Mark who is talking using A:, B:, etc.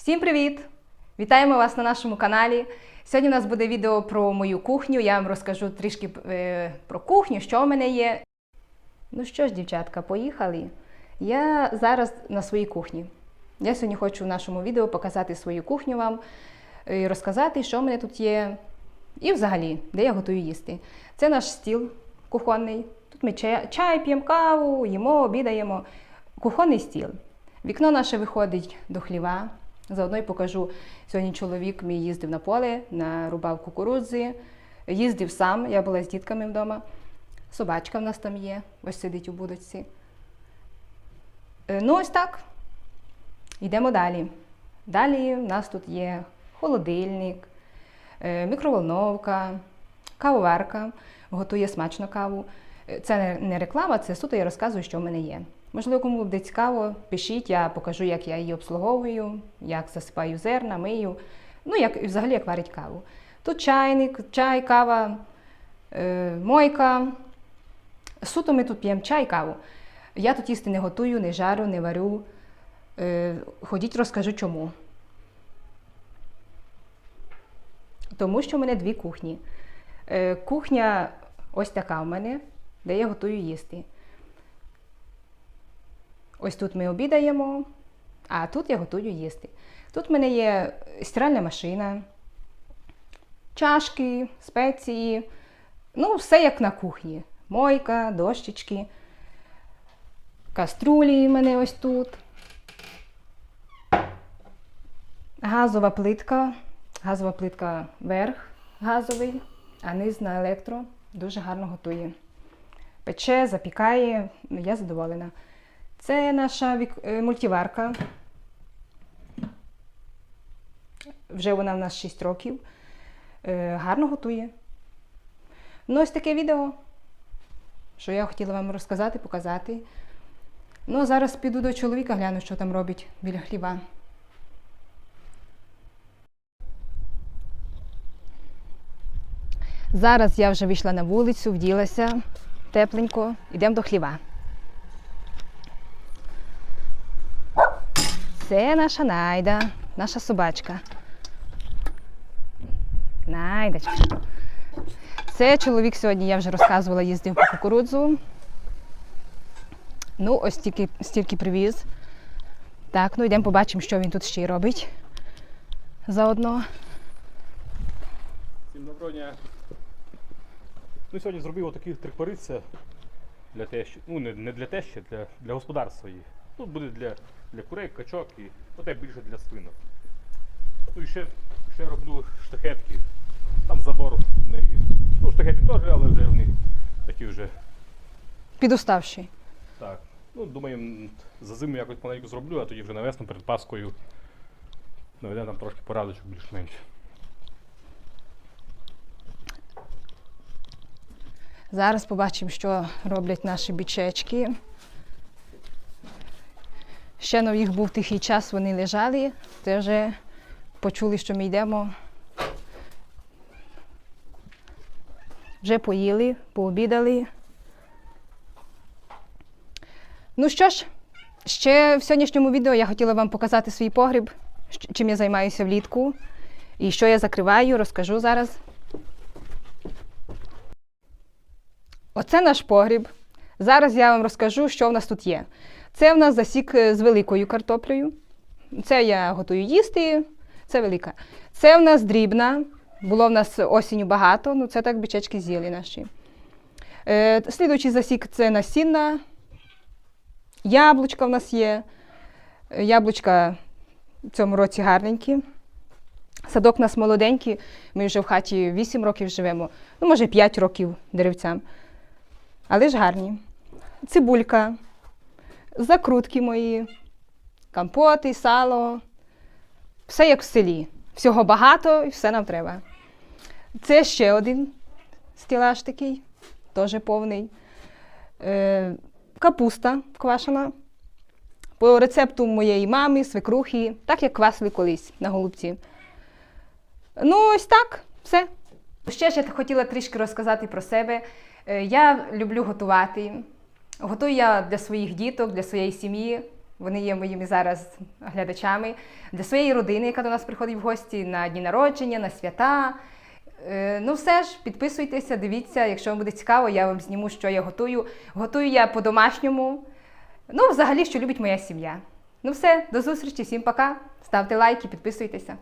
A: Всім привіт! Вітаємо вас на нашому каналі. Сьогодні у нас буде відео про мою кухню. Я вам розкажу трішки е, про кухню, що в мене є. Ну що ж, дівчатка, поїхали. Я зараз на своїй кухні. Я сьогодні хочу в нашому відео показати свою кухню вам і розказати, що в мене тут є. І взагалі, де я готую їсти. Це наш стіл кухонний. Тут ми чай, чай п'ємо каву, їмо, обідаємо. Кухонний стіл. Вікно наше виходить до хліва. Заодно й покажу. Сьогодні чоловік мій їздив на поле, нарубав кукурудзи, їздив сам, я була з дітками вдома. Собачка в нас там є, ось сидить у будочці. Е, Ну, ось так. Йдемо далі. Далі в нас тут є холодильник, е, мікроволновка, кавоварка, готує смачно каву. Е, Це не реклама, це суто я розказую, що в мене є. Можливо, кому буде цікаво, пишіть, я покажу, як я її обслуговую, як засипаю зерна, мию. Ну, як взагалі як варить каву. Тут чайник, чай, кава, е, мойка. Суто ми тут п'ємо чай, каву. Я тут їсти не готую, не жарю, не варю. Е, ходіть, розкажу чому. Тому що в мене дві кухні. Е, кухня ось така в мене, де я готую їсти. Ось тут ми обідаємо, а тут я готую їсти. Тут в мене є стиральна машина, чашки, спеції. Ну, все як на кухні. Мойка, дощечки, каструлі в мене ось тут. Газова плитка. Газова плитка верх газовий, а низ на електро. Дуже гарно готує. Пече, запікає, я задоволена. Це наша е, мультиварка. Вже вона в нас 6 років. Е, Гарно готує. Ну, ось таке відео, що я хотіла вам розказати, показати. Ну, а зараз піду до чоловіка, гляну, що там робить біля хліба. Зараз я вже вийшла на вулицю, вділася тепленько, йдемо до хліва. Це наша найда, наша собачка. Найдочка. Це чоловік сьогодні, я вже розказувала, їздив по кукурудзу. Ну, ось стільки, стільки привіз. Так, ну йдемо побачимо, що він тут ще й робить. Заодно.
B: Всім доброго дня. Ну, сьогодні зробив отаких три кориця для тещі. Ну, не, для тещі, для, для господарства їх. Тут буде для, для курей, качок і оте більше для свинок. Ну і ще, ще роблю штахетки. Там забор в неї. Ну, штахети теж, але вже вони такі вже
A: Підуставший.
B: так. Ну, думаю, за зиму якось маленьку зроблю, а тоді вже на весну перед Паскою наведемо там трошки порадочок більш-менш.
A: Зараз побачимо, що роблять наші бічечки. Ще на їх був тихий час, вони лежали. Це вже почули, що ми йдемо. Вже поїли, пообідали. Ну що ж, ще в сьогоднішньому відео я хотіла вам показати свій погріб, чим я займаюся влітку і що я закриваю, розкажу зараз. Оце наш погріб. Зараз я вам розкажу, що в нас тут є. Це в нас засік е, з великою картоплею. Це я готую їсти, це велика. Це в нас дрібна. Було в нас осінню багато, ну це так бичечки з'їли наші. Е, слідуючий засік це насінна. Яблучка в нас є. Е, Яблучка в цьому році гарненькі. Садок у нас молоденький. Ми вже в хаті 8 років живемо, ну, може 5 років деревцям. Але ж гарні. Цибулька, закрутки мої, компоти, сало. Все як в селі. Всього багато і все нам треба. Це ще один стілаж такий, теж повний. Е, капуста квашена. По рецепту моєї мами, свекрухи, так як квасили колись на голубці. Ну, ось так, все. Ще ж я хотіла трішки розказати про себе. Е, Я люблю готувати. Готую я для своїх діток, для своєї сім'ї. Вони є моїми зараз глядачами, для своєї родини, яка до нас приходить в гості на дні народження, на свята. Е, Ну, все ж, підписуйтеся, дивіться, якщо вам буде цікаво, я вам зніму, що я готую. Готую я по-домашньому. Ну, взагалі, що любить моя сім'я. Ну все, до зустрічі, всім пока. Ставте лайки, підписуйтеся.